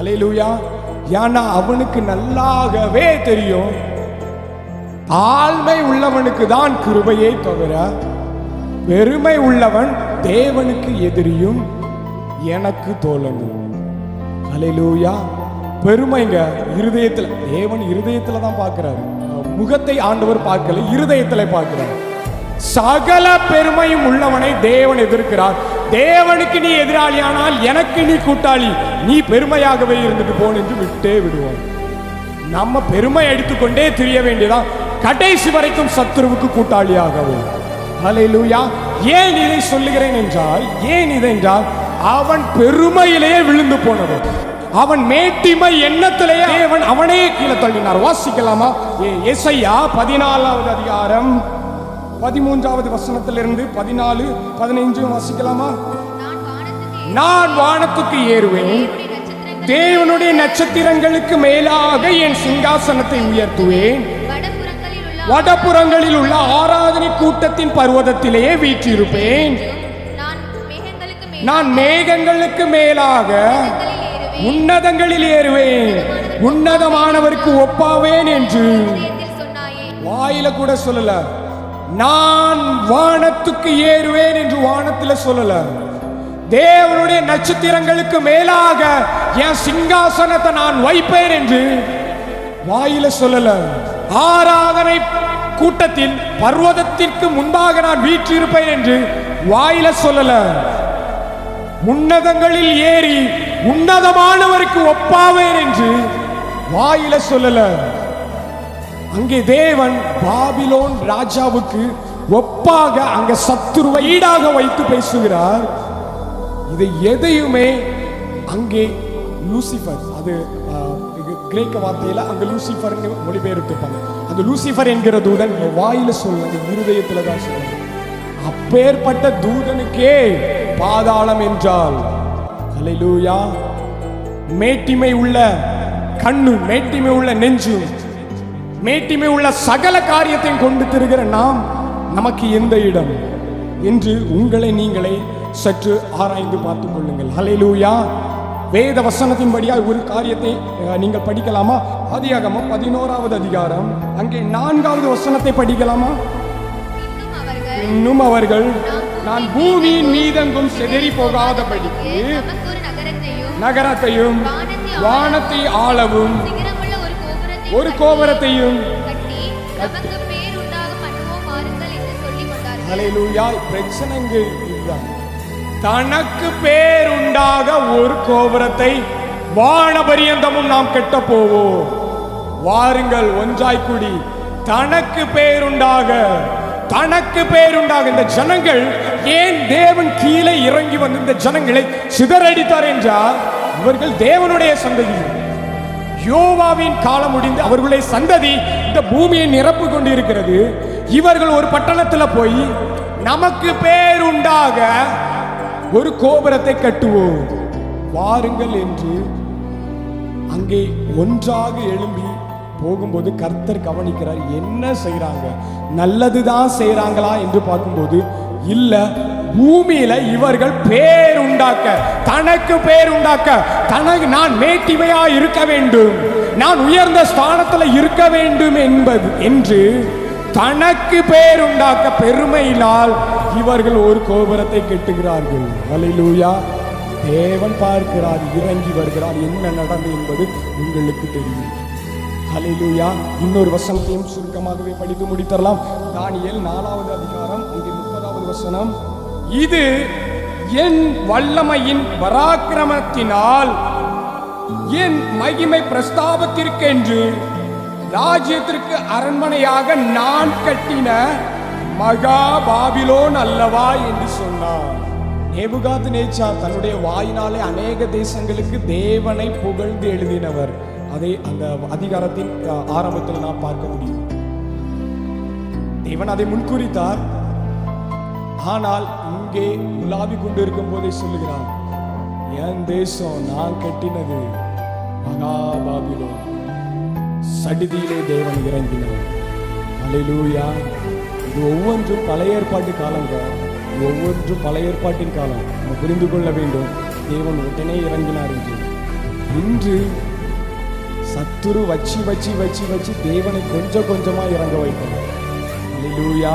அலையிலூயா ஏன்னா அவனுக்கு நல்லாகவே தெரியும். ஆழ்மை உள்ளவனுக்கு தான் கிருபையை தவிர பெருமை உள்ளவன் தேவனுக்கு எதிரியும் எனக்கு தோழனும். அலையிலூயா பெருமைங்க இருதயத்தில் தேவன் இருதயத்தில் தான் பார்க்குறாரு. முகத்தை ஆண்டவர் பார்க்கல இருதயத்தில் பார்க்குறாரு. சகல பெருமையும் உள்ளவனை தேவன் எதிர்க்கிறார். தேவனுக்கு நீ எதிராளியானால் எனக்கு நீ கூட்டாளி. நீ பெருமையாகவே இருந்துட்டு போன் என்று விட்டே விடுவோம் நம்ம பெருமை எடுத்துக்கொண்டே திரிய வேண்டியதான் கடைசி வரைக்கும் சத்துருவுக்கு கூட்டாளியாகவும் அலையிலூயா ஏன் இதை சொல்லுகிறேன் என்றால் ஏன் இதை என்றால் அவன் பெருமையிலேயே விழுந்து போனவன். அவன் மேட்டிமை எண்ணத்திலேயே அவன் அவனே கீழே தள்ளினார். வாசிக்கலாமா? ஏ எசையா பதினாலாவது அதிகாரம். பதிமூன்றாவது வசனத்திலிருந்து பதினாலு பதினைஞ்சு வாசிக்கலாமா? நான் வானத்துக்கு ஏறுவேன். தேவனுடைய நட்சத்திரங்கள் தேவனுடைய நட்சத்திரங்களுக்கு மேலாக என் சிங்காசனத்தை உயர்த்துவேன். வடபுறங்களில் உள்ள ஆராதனை கூட்டத்தின் பர்வதத்திலேயே வீற்றிருப்பேன். நான் மேகங்களுக்கு மேலாக உன்னதங்களில் ஏறுவேன். உன்னதமானவருக்கு ஒப்பாவேன் என்று. வாயில கூட சொல்லல. நான் வானத்துக்கு ஏறுவேன் என்று வானத்தில் சொல்லல. தேவனுடைய நட்சத்திரங்களுக்கு மேலாக என் சிங்காசனத்தை நான் வைப்பேன் என்று வாயில சொல்லல. ஆராதனை கூட்டத்தில் பர்வதத்திற்கு முன்பாக நான் வீற்றிருப்பேன் என்று வாயில சொல்லல. உன்னதங்களில் ஏறி உன்னதமானவருக்கு ஒப்பாவேன் என்று வாயில சொல்லல. அங்கே தேவன் பாபிலோன் ராஜாவுக்கு ஒப்பாக அங்க சத்துருவை ஈடாக வைத்து பேசுகிறார். இதை எதையுமே அங்கே லூசிஃபர் அது கிரேக்க வார்த்தையில அங்க லூசிஃபர் மொழிபெயர்த்துப்பாங்க அந்த லூசிஃபர் என்கிற தூதன் என் வாயில சொல்ல இருதயத்துல தான் சொல்லுங்க அப்பேற்பட்ட தூதனுக்கே பாதாளம் என்றால் அலையிலூயா மேட்டிமை உள்ள கண்ணு மேட்டிமை உள்ள நெஞ்சு மேட்டிமை உள்ள சகல காரியத்தையும் கொண்டு திருகிற நாம் நமக்கு எந்த இடம்? என்று உங்களை நீங்களே சற்று ஆராய்ந்து பார்த்துக் கொள்ளுங்கள். ஹalleluya. வேத வசனத்தின்படியா ஒரு காரியத்தை நீங்கள் படிக்கலாமா? ஆதியாகமம் பதினோராவது அதிகாரம். அங்கே நான்காவது வசனத்தை படிக்கலாமா? இன்னும் அவர்கள் நான் பூமியின் மீதெங்கும் செதறி போகாதபடிக்கு ஒரு நகரத்தையும் வானத்தை ஆளவும் ஒரு கோபுரத்தையும் கட்டி நமக்கு பேர் உண்டாக பண்ணுவோம் வாருங்கள் என்று சொல்லிக் கொண்டார்கள் ஹalleluya பிரச்சனைங்க இதுதான் தனக்கு பேர் உண்டாக ஒரு கோபுரத்தை வானபரியந்தமும் நாம் கெட்ட போவோம். வாருங்கள் ஒன்றாய் கூடி. தனக்கு பேருண்டாக தனக்கு பேருண்டாக இந்த ஜனங்கள் ஏன் தேவன் கீழே இறங்கி வந்து இந்த ஜனங்களை சிதறடித்தார் என்றால் இவர்கள் தேவனுடைய சந்ததி யோவாவின் காலம் முடிந்து அவர்களுடைய சந்ததி இந்த பூமியை நிரப்பு கொண்டிருக்கிறது. இவர்கள் ஒரு பட்டணத்துல போய் நமக்கு பேருண்டாக ஒரு கோபுரத்தை கட்டுவோம். வாருங்கள் என்று அங்கே ஒன்றாக எழும்பி போகும்போது கர்த்தர் கவனிக்கிறார் என்ன செய்றாங்க? நல்லதுதான் செய்கிறாங்களா என்று பார்க்கும்போது இல்லை பூமியில இவர்கள் பேர் உண்டாக்க தனக்கு பேர் உண்டாக்க தனக்கு நான் மேட்டிமையா இருக்க வேண்டும். நான் உயர்ந்த ஸ்தானத்தில் இருக்க வேண்டும் என்பது என்று தனக்கு பேர் உண்டாக்க பெருமையினால் இவர்கள் ஒரு கோபுரத்தை கெட்டுகிறார்கள். அல்லேலூயா தேவன் பார்க்கிறார் இறங்கி வருகிறார். என்ன நடந்தது என்பது உங்களுக்கு தெரியும். ஹalleluya. இன்னொரு வசனத்தையும் சுருக்கமாகவே படித்து முடித்தரலாம். தானியல் நாலாவது அதிகாரம் அங்கே முப்பதாவது வசனம். இது என் வல்லமையின் பராக்கிரமத்தினால் என் மகிமை பிரஸ்தாபத்திற்கென்று ராஜ்யத்திற்கு அரண்மனையாக நான் கட்டின மகா பாபிலோன் அல்லவா என்று சொன்னார். நேபுகாத் நேச்சா தன்னுடைய வாயினாலே அநேக தேசங்களுக்கு தேவனை புகழ்ந்து எழுதினவர். அதை அந்த அதிகாரத்தின் ஆரம்பத்தில் நாம் பார்க்க முடியும். தேவன் அதை முன்குறித்தார். ஆனால் இங்கே கொண்டு கொண்டிருக்கும் போதே சொல்லுகிறார் என் தேசம் நான் கட்டினது மகாபாபிலோ சடிதியிலே தேவன் இறங்கினார். அல்லேலூயா இது ஒவ்வொன்றும் பழைய ஏற்பாட்டு காலங்க. ஒவ்வொன்றும் பழைய ஏற்பாட்டின் காலம். நம்ம புரிந்து கொள்ள வேண்டும் தேவன் உடனே இறங்கினார் என்று. இன்று சத்துரு வச்சு வச்சு வச்சு வச்சு தேவனை கொஞ்சம் கொஞ்சமா இறங்க வைப்பார் அல்லேலூயா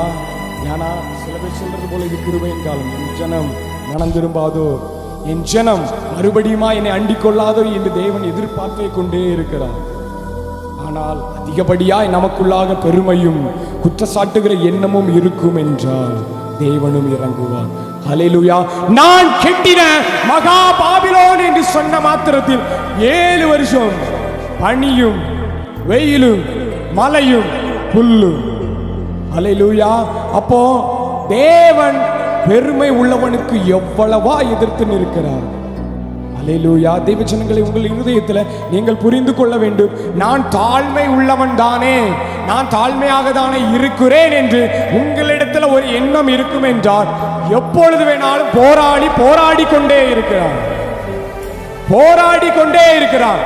ஞானா சில பேர் சொல்றது போல இது கிருபையின் காலம். என் ஜனம் மனம் திரும்பாதோ என் ஜனம் மறுபடியுமா என்னை அண்டிக் கொள்ளாதோ என்று தேவன் எதிர்பார்த்தே கொண்டே இருக்கிறார். ஆனால் அதிகப்படியாய் நமக்குள்ளாக பெருமையும் குற்றச்சாட்டுகிற எண்ணமும் இருக்கும் என்றால் தேவனும் இறங்குவார். ஹalleluya. நான் கெட்டின மகா பாபிலோன் என்று சொன்ன மாத்திரத்தில் ஏழு வருஷம் பனியும் வெயிலும் மலையும் புல்லும் அலையிலூயா. அப்போ தேவன் பெருமை உள்ளவனுக்கு எவ்வளவா எதிர்த்து நிற்கிறார். அலையிலூயா. தெய்வ உங்கள் இருதயத்தில் நீங்கள் புரிந்து கொள்ள வேண்டும். நான் தாழ்மை உள்ளவன் தானே. நான் தாழ்மையாக தானே இருக்கிறேன் என்று உங்களிடத்தில் ஒரு எண்ணம் இருக்கும் என்றால் எப்பொழுது வேணாலும் போராடி போராடி கொண்டே இருக்கிறான் போராடி கொண்டே இருக்கிறான்